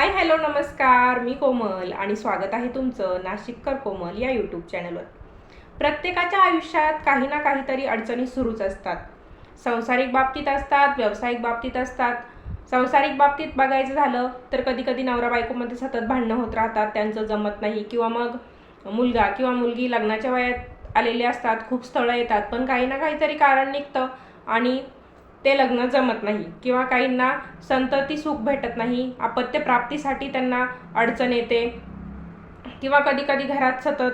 Hi hello नमस्कार. मी कोमल आणि स्वागत आहे तुमचं नाशिककर कोमल या यूट्यूब चॅनलवर प्रत्येकाच्या आयुष्यात काही ना काहीतरी अडचणी सुरूच असतात. संसारिक बाबतीत असतात व्यावसायिक बाबतीत असतात. संसारिक बाबतीत बघायचं झालं तर कधी कधी नवरा बायकोमध्ये सतत भांडणं होत राहतात. त्यांचं जमत नाही किंवा मग मुलगा किंवा मुलगी लग्नाच्या वयात आलेले असतात खूप स्थळं येतात. पण काही ना काहीतरी कारण निघतं आणि ते लग्न जमत नाही किंवा काहींना संतती सुख भेटत नाही अपत्य प्राप्तीसाठी त्यांना अडचण येते किंवा कधी कधी घरात सतत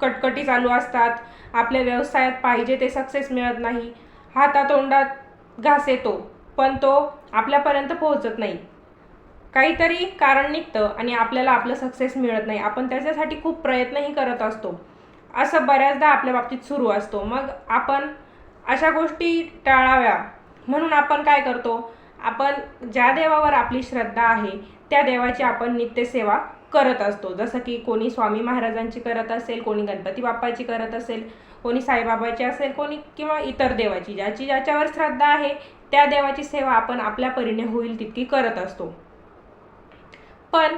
कटकटी चालू असतात आपल्या व्यवसायात पाहिजे ते सक्सेस मिळत नाही हातातोंडात घास येतो पण तो आपल्यापर्यंत पोहोचत नाही. काहीतरी कारण निघतं आणि आपल्याला आपलं सक्सेस मिळत नाही. आपण त्याच्यासाठी खूप प्रयत्नही करत असतो. असं बऱ्याचदा आपल्या बाबतीत सुरू असतो. मग आपण अशा गोष्टी टाळाव्या. म्हणून आपण काय करतो? आपण ज्या देवावर आपली श्रद्धा आहे त्या देवाची आपण नित्यसेवा करत असतो. जसं की कोणी स्वामी महाराजांची करत असेल कोणी गणपती बाप्पाची करत असेल कोणी साईबाबाची असेल कोणी किंवा इतर देवाची ज्याची ज्याच्यावर श्रद्धा आहे त्या देवाची सेवा आपण आपल्या परीने होईल तितकी करत असतो. पण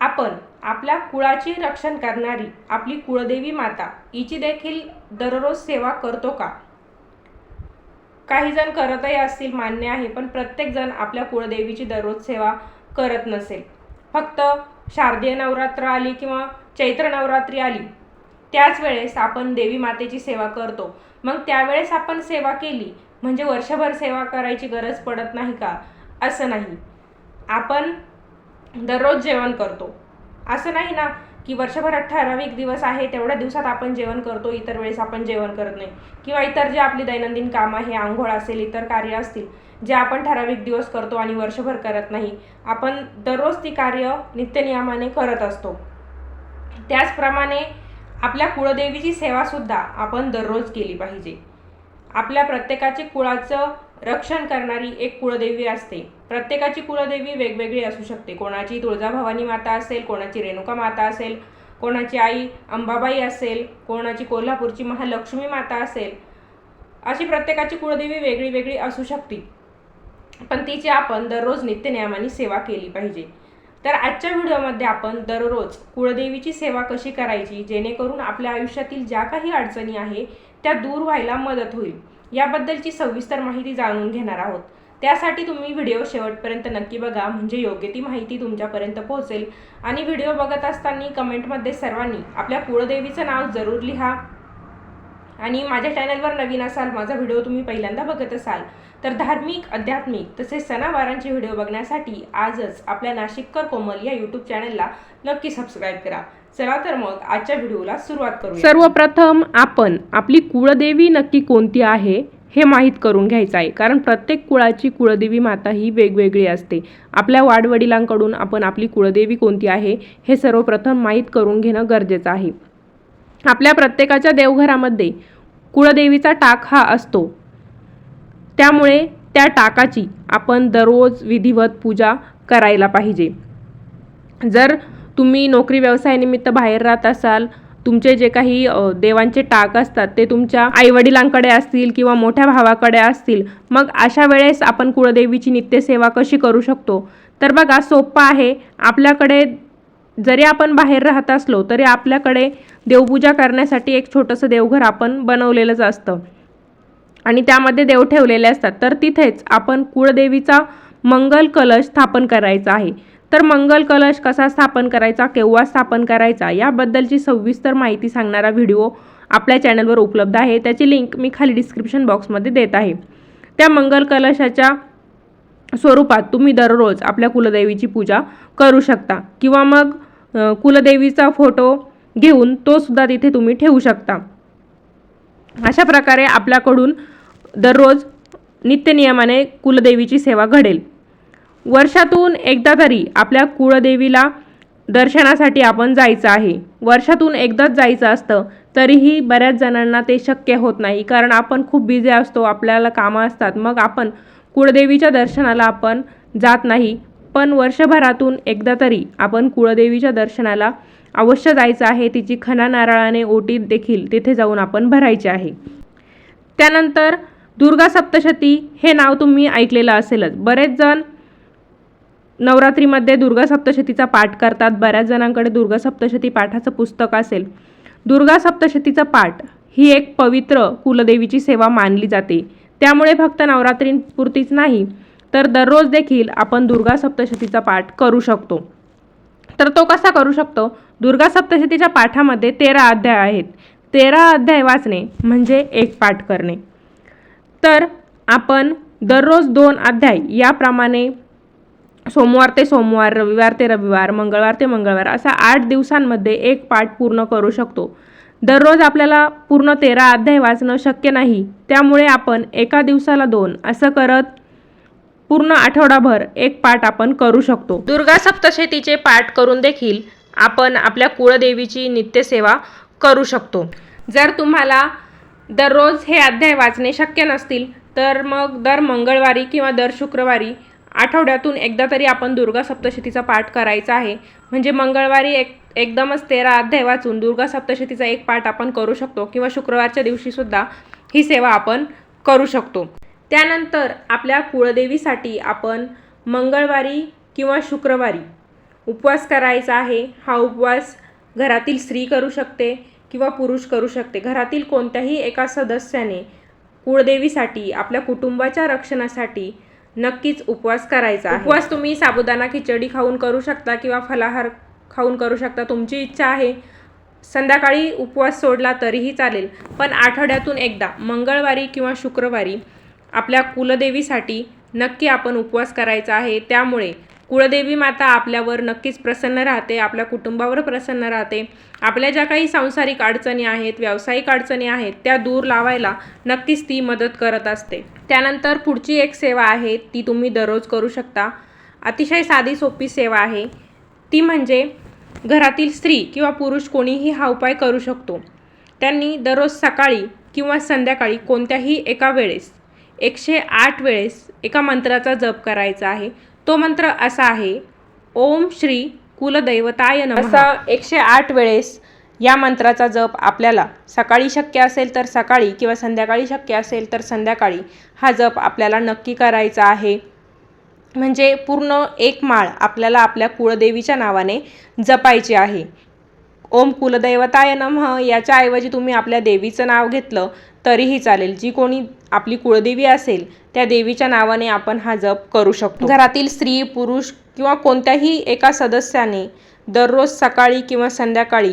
आपण आपल्या कुळाची रक्षण करणारी आपली कुळदेवी माता हिची देखील दररोज सेवा करतो का? काही जण करतही असतील मान्य आहे पण प्रत्येक जण आपल्या कुळदेवीची दररोज सेवा करत नसेल. फक्त शारदीय नवरात्र आली किंवा चैत्र नवरात्री आली त्याच वेळेस आपण देवी मातेची सेवा करतो. मग त्यावेळेस आपण सेवा केली म्हणजे वर्षभर सेवा करायची गरज पडत नाही का? असं नाही. आपण दररोज जेवण करतो. असं नाही ना? की वर्षभरात ठराविक दिवस आहे तेवढ्या दिवसात आपण जेवण करतो इतर वेळेस आपण जेवण करत नाही. किंवा इतर जे आपली दैनंदिन काम आहे आंघोळ असेल इतर कार्य असतील जे आपण ठराविक दिवस करतो आणि वर्षभर करत नाही आपण दररोज ती कार्य नित्यनियमाने करत असतो. त्याचप्रमाणे आपल्या कुळदेवीची सेवासुद्धा आपण दररोज केली पाहिजे. आपल्या प्रत्येकाची कुळाचं रक्षण करणारी एक कुळदेवी असते. प्रत्येकाची कुळदेवी वेगवेगळी असू शकते. कोणाची तुळजाभवानी माता असेल कोणाची रेणुका माता असेल कोणाची आई अंबाबाई असेल कोणाची कोल्हापूरची महालक्ष्मी माता असेल अशी प्रत्येकाची कुळदेवी वेगळी वेगळी असू शकते. पण तिची आपण दररोज नित्यनियमाने सेवा केली पाहिजे. तर आजच्या व्हिडिओमध्ये आपण दररोज कुळदेवीची सेवा कशी करायची जेणेकरून आपल्या आयुष्यातील ज्या काही अडचणी आहे त्या दूर व्हायला मदत होईल. याबद्दलची सविस्तर माहिती जाणून घेणार आहोत. त्यासाठी तुम्ही व्हिडिओ शेवटपर्यंत नक्की बघा म्हणजे योग्य ती माहिती तुमच्यापर्यंत पोहोचेल. आणि व्हिडिओ बघत असताना कमेंटमध्ये सर्वांनी आपल्या कुळदेवीचं नाव जरूर लिहा. आणि माझ्या चॅनलवर नवीन असाल माझा व्हिडिओ तुम्ही पहिल्यांदा बघत असाल तर धार्मिक आध्यात्मिक तसेच सणावारांचे व्हिडिओ बघण्यासाठी आजच आपल्या नाशिककर कोमल या यूट्यूब चॅनलला नक्की सबस्क्राईब करा. चला तर मग आजच्या व्हिडिओला सुरुवात करू सर्वप्रथम आपण आपली कुळदेवी नक्की कोणती आहे हे माहीत करून घ्यायचं आहे. कारण प्रत्येक कुळाची कुळदेवी माता ही वेगवेगळी असते. आपल्या वाडवडिलांकडून आपण आपली कुळदेवी कोणती आहे हे सर्वप्रथम माहीत करून घेणं गरजेचं आहे. आपल्या प्रत्येकाच्या देवघरामध्ये कुळदेवीचा टाक हा असतो. त्यामुळे त्या टाकाची आपण दररोज विधिवत पूजा करायला पाहिजे. जर तुम्ही नोकरी व्यवसायानिमित्त बाहेर राहत असाल तुमचे जे काही देवांचे टाक असतात ते तुमच्या आईवडिलांकडे असतील किंवा मोठ्या भावाकडे असतील मग अशा वेळेस आपण कुळदेवीची नित्यसेवा कशी करू शकतो? तर बघा सोपं आहे. आपल्याकडे जरी आपण बाहेर राहत असलो तरी आपल्याकडे देवपूजा करण्यासाठी एक छोटंसं देवघर आपण बनवलेलंच असतं. आणि त्यामध्ये देव ठेवलेले असतात. तर तिथेच आपण कुळदेवीचा मंगल कलश स्थापन करायचा आहे. तर मंगल कलश कसा स्थापन करायचा केव्हा स्थापन करायचा याबद्दलची सविस्तर माहिती सांगणारा व्हिडिओ आपल्या चॅनलवर उपलब्ध आहे. त्याची लिंक मी खाली डिस्क्रिप्शन बॉक्समध्ये देत आहे. त्या मंगल कलशाच्या स्वरूपात तुम्ही दररोज आपल्या कुलदेवीची पूजा करू शकता किंवा मग कुलदेवीचा फोटो घेऊन तो सुद्धा तिथे तुम्ही ठेवू शकता. अशा प्रकारे आपल्याकडून दररोज नित्यनियमाने कुलदेवीची सेवा घडेल. वर्षातून एकदा तरी आपल्या कुळदेवीला दर्शनासाठी आपण जायचं आहे. वर्षातून एकदाच जायचं असतं तरीही बऱ्याच जणांना ते शक्य होत नाही कारण आपण खूप बिझी असतो आपल्याला कामं असतात मग आपण कुळदेवीच्या दर्शनाला आपण जात नाही. पण वर्षभरातून एकदा तरी आपण कुळदेवीच्या दर्शनाला अवश्य जायचं आहे तिची खना नारळाने ओटी देखील तिथे जाऊन आपण भरायची आहे. त्यानंतर दुर्गा सप्तशती हे नाव तुम्ही ऐकलेलं असेलच. बरेच जण नवरात्रीमध्ये दुर्गा सप्तशतीचा पाठ करतात. बऱ्याच जणांकडे दुर्गा सप्तशती पाठाचं पुस्तक असेल. दुर्गा सप्तशतीचा पाठ ही एक पवित्र कुलदेवीची सेवा मानली जाते. त्यामुळे फक्त नवरात्रीपुरतीच नाही तर दररोज देखील आपण दुर्गा सप्तशतीचा पाठ करू शकतो. तर तो कसा करू शकतो? दुर्गा सप्तशतीच्या पाठामध्ये तेरा अध्याय आहेत. तेरा अध्याय वाचणे म्हणजे एक पाठ करणे. तर आपण दररोज दोन अध्याय याप्रमाणे सोमवार ते सोमवार रविवार ते रविवार मंगळवार ते मंगळवार असा आठ दिवसांमध्ये एक पाठ पूर्ण करू शकतो. दररोज आपल्याला पूर्ण तेरा अध्याय वाचणं शक्य नाही. त्यामुळे आपण एका दिवसाला दोन असं करत पूर्ण आठवडाभर एक पाठ आपण करू शकतो. दुर्गा सप्तशतीचे पाठ करून देखील आपण आपल्या कुळदेवीची नित्यसेवा करू शकतो. जर तुम्हाला दररोज हे अध्याय वाचणे शक्य नसतील तर मग दर मंगळवारी किंवा दर शुक्रवारी आठवड्यातून एकदा तरी आपण दुर्गा सप्तशतीचा पाठ करायचा आहे. म्हणजे मंगळवारी एक एकदमच तेरा अध्याय वाचून दुर्गा सप्तशतीचा एक पाठ आपण करू शकतो किंवा शुक्रवारच्या दिवशीसुद्धा ही सेवा आपण करू शकतो. त्यानंतर आपल्या कुळदेवीसाठी आपण मंगळवारी किंवा शुक्रवारी उपवास करायचा आहे. हा उपवास घरातील स्त्री करू शकते. किंवा पुरुष करू शकते. घरातील कोणत्याही एका सदस्याने कुळदेवीसाठी आपल्या कुटुंबाच्या रक्षणासाठी नक्कीच उपवास करायचा उपवास तुम्ही साबुदाणा खिचडी खाऊन करू शकता किंवा फलाहार खाऊन करू शकता. तुमची इच्छा आहे संध्याकाळी उपवास सोडला तरीही चालेल. पण आठवड्यातून एकदा मंगळवारी किंवा शुक्रवारी आपल्या कुलदेवीसाठी नक्की आपण उपवास करायचा आहे. त्यामुळे कुळदेवी माता आपल्यावर नक्कीच प्रसन्न राहते आपल्या कुटुंबावर प्रसन्न राहते. आपल्या ज्या काही सांसारिक अडचणी आहेत व्यावसायिक अडचणी आहेत त्या दूर लावायला नक्कीच ती मदत करत असते. त्यानंतर पुढची एक सेवा आहे ती तुम्ही दररोज करू शकता. अतिशय साधी सोपी सेवा आहे. ती म्हणजे घरातील स्त्री किंवा पुरुष कोणीही हा उपाय करू शकतो. त्यांनी दररोज सकाळी किंवा संध्याकाळी कोणत्याही एका वेळेस एकशे आठ वेळेस एका मंत्राचा जप करायचा आहे. तो मंत्र असा आहे ओम श्री कुलदैवताय नम. असा एकशे आठ वेळेस या मंत्राचा जप आपल्याला सकाळी शक्य असेल तर सकाळी किंवा संध्याकाळी शक्य असेल तर संध्याकाळी हा जप आपल्याला नक्की करायचा आहे. म्हणजे पूर्ण एक माळ आपल्याला आपल्या कुळदेवीच्या नावाने जपायची आहे. ओम कुलदैवताय नमः. याच्याऐवजी तुम्ही आपल्या देवीचं नाव घेतलं तरीही चालेल. जी कोणी आपली कुळदेवी असेल त्या देवीच्या नावाने आपण हा जप करू शकतो. घरातील स्त्री पुरुष किंवा कोणत्याही एका सदस्याने दररोज सकाळी किंवा संध्याकाळी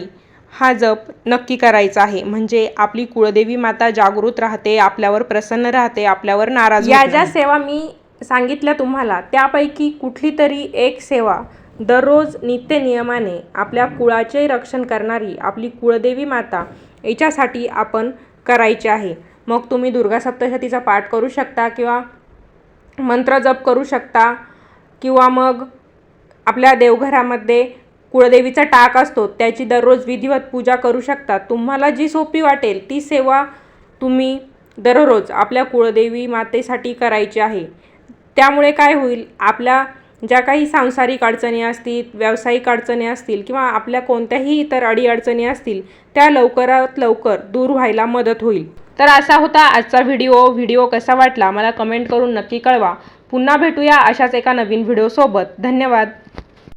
हा जप नक्की करायचा आहे. म्हणजे आपली कुळदेवी माता जागृत राहते आपल्यावर प्रसन्न राहते आपल्यावर नाराज या ज्या सेवा मी सांगितल्या तुम्हाला त्यापैकी कुठली तरी एक सेवा दररोज नित्य नियमाने आपल्या कुळाचे रक्षण करणारी आपली कुळदेवी माता याच्यासाठी आपण करायची आहे. मग तुम्ही दुर्गा सप्तशतीचा पाठ करू शकता किंवा मंत्र जप करू शकता किंवा मग आपल्या देवघरामध्ये कुळदेवीचा टाक असतो त्याची दररोज विधिवत पूजा करू शकता. तुम्हाला जी सोपी वाटेल ती सेवा तुम्ही दररोज आपल्या कुळदेवी मातेसाठी करायची आहे. त्यामुळे काय होईल आपल्या ज्या काही सांसारिक अडचणी असतील व्यावसायिक अडचणी असतील किंवा आपल्या कोणत्याही इतर अडीअडचणी असतील त्या लवकरात लवकर दूर व्हायला मदत होईल. तर असा होता आजचा व्हिडिओ. व्हिडिओ कसा वाटला? मला कमेंट करून नक्की कळवा. पुन्हा भेटूया अशाच एका नवीन व्हिडिओसोबत. धन्यवाद.